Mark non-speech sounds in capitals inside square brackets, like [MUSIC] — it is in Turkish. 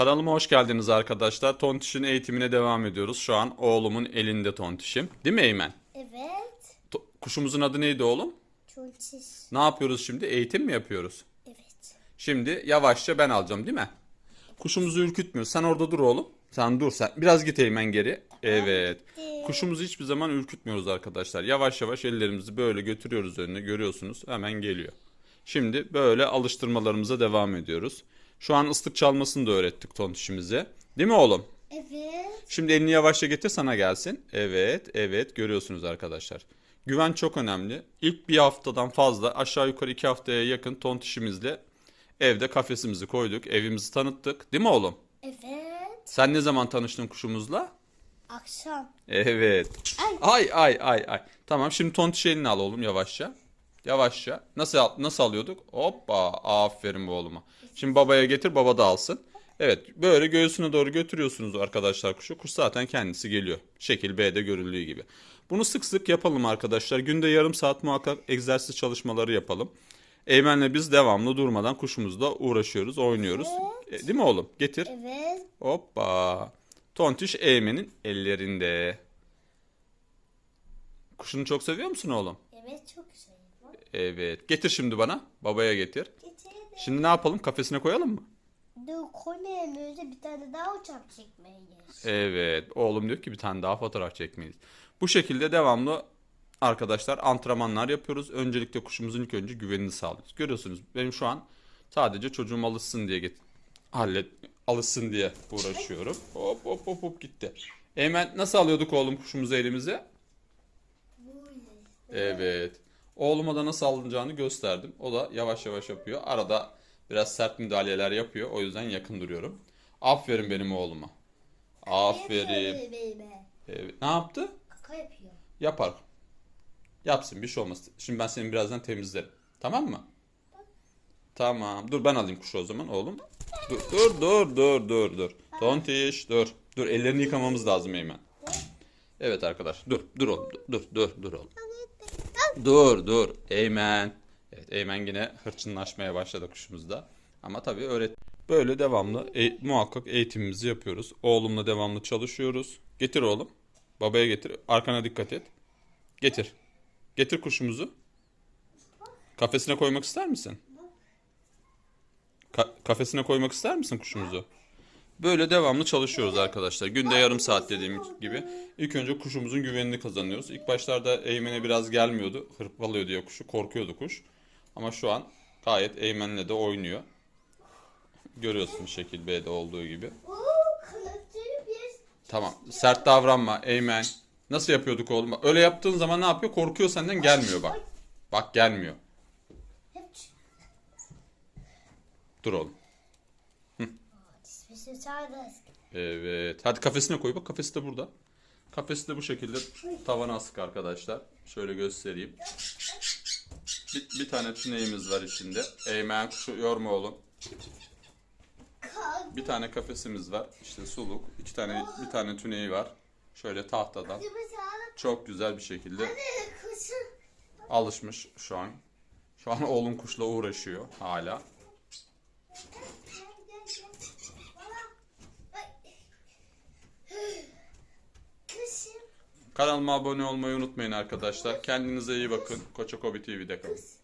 Kanalıma hoş geldiniz arkadaşlar. Tontiş'in eğitimine devam ediyoruz. Şu an oğlumun elinde Tontiş'im. Değil mi Eymen? Evet. To- Kuşumuzun adı neydi oğlum? Çulçis. Ne yapıyoruz şimdi? Eğitim mi yapıyoruz? Evet. Şimdi yavaşça ben alacağım değil mi? Kuşumuzu ürkütmüyor. Sen orada dur oğlum. Sen dur sen. Biraz git Eymen geri. Evet. Kuşumuzu hiçbir zaman ürkütmüyoruz arkadaşlar. Yavaş yavaş ellerimizi böyle götürüyoruz önüne. Görüyorsunuz. Hemen geliyor. Şimdi böyle alıştırmalarımıza devam ediyoruz. Şu an ıslık çalmasını da öğrettik tontişimize. Değil mi oğlum? Evet. Şimdi elini yavaşça getir sana gelsin. Evet, evet görüyorsunuz arkadaşlar. Güven çok önemli. İlk bir haftadan fazla aşağı yukarı iki haftaya yakın tontişimizle evde kafesimizi koyduk. Evimizi tanıttık. Değil mi oğlum? Evet. Sen ne zaman tanıştın kuşumuzla? Akşam. Evet. Ay. Ay ay ay ay. Tamam şimdi tontiş elini al oğlum yavaşça. Yavaşça. Nasıl al- nasıl alıyorduk? Hoppa. Aferin bu oğluma. Şimdi babaya getir baba da alsın. Evet böyle göğsüne doğru götürüyorsunuz arkadaşlar kuşu. Kuş zaten kendisi geliyor. Şekil B'de görüldüğü gibi. Bunu sık sık yapalım arkadaşlar. Günde yarım saat muhakkak egzersiz çalışmaları yapalım. Eymen'le biz devamlı durmadan kuşumuzla uğraşıyoruz, oynuyoruz. E, değil mi oğlum? Getir. Evet. Hoppa. Tontiş Eymen'in ellerinde. Kuşunu çok seviyor musun oğlum? Evet çok güzel. Evet. Getir şimdi bana. Babaya getir. Getirdim. Şimdi ne yapalım? Kafesine koyalım mı? Dur koymayalım önce bir tane daha uçak çekmeliyiz. Evet. Oğlum diyor ki bir tane daha fotoğraf çekmeliyiz. Bu şekilde devamlı arkadaşlar antrenmanlar yapıyoruz. Öncelikle kuşumuzun ilk önce güvenini sağlıyoruz. Görüyorsunuz benim şu an sadece çocuğum alışsın diye get hallet alışsın diye uğraşıyorum. [LAUGHS] Hop hop hop hop gitti. Eymen nasıl alıyorduk oğlum kuşumuzu elimize? Evet. Oğluma da nasıl alınacağını gösterdim. O da yavaş yavaş yapıyor. Arada biraz sert müdahaleler yapıyor. O yüzden yakın duruyorum. Aferin benim oğluma. Aferin. Evet. Ne yaptı? Kaka yapıyor. Yapar. Yapsın bir şey olmaz. Şimdi ben seni birazdan temizlerim. Tamam mı? Tamam. Dur ben alayım kuşu o zaman oğlum. Dur dur dur dur dur dur. Tontiş dur. Dur ellerini yıkamamız lazım Eymen. Evet arkadaş. Dur dur oğlum. Dur dur dur oğlum. Dur dur. Eymen. Evet Eymen yine hırçınlaşmaya başladı kuşumuzda. Ama tabii öğret. Böyle devamlı e- muhakkak eğitimimizi yapıyoruz. Oğlumla devamlı çalışıyoruz. Getir oğlum. Babaya getir. Arkana dikkat et. Getir. Getir kuşumuzu. Kafesine koymak ister misin? Ka- kafesine koymak ister misin kuşumuzu? Böyle devamlı çalışıyoruz arkadaşlar. Günde yarım saat dediğim gibi. İlk önce kuşumuzun güvenini kazanıyoruz. İlk başlarda eğmene biraz gelmiyordu. Hırpalıyor diye kuşu. Korkuyordu kuş. Ama şu an gayet eğmenle de oynuyor. Görüyorsun şekil B'de olduğu gibi. Tamam. Sert davranma Eymen. Nasıl yapıyorduk oğlum? Öyle yaptığın zaman ne yapıyor? Korkuyor senden gelmiyor bak. Bak gelmiyor. Dur oğlum. Dişmesi çağırdı. Evet. Hadi kafesine koy. Bak kafesi de burada. Kafesi de bu şekilde tavana asık arkadaşlar. Şöyle göstereyim. Bir, bir tane tüneğimiz var içinde. Eymen kuşu yorma oğlum. Bir tane kafesimiz var. İşte suluk. iki tane bir tane tüneği var. Şöyle tahtadan. Çok güzel bir şekilde alışmış şu an. Şu an oğlum kuşla uğraşıyor hala. Kanalıma abone olmayı unutmayın arkadaşlar. Kendinize iyi bakın. Koçakobi TV'de kalın.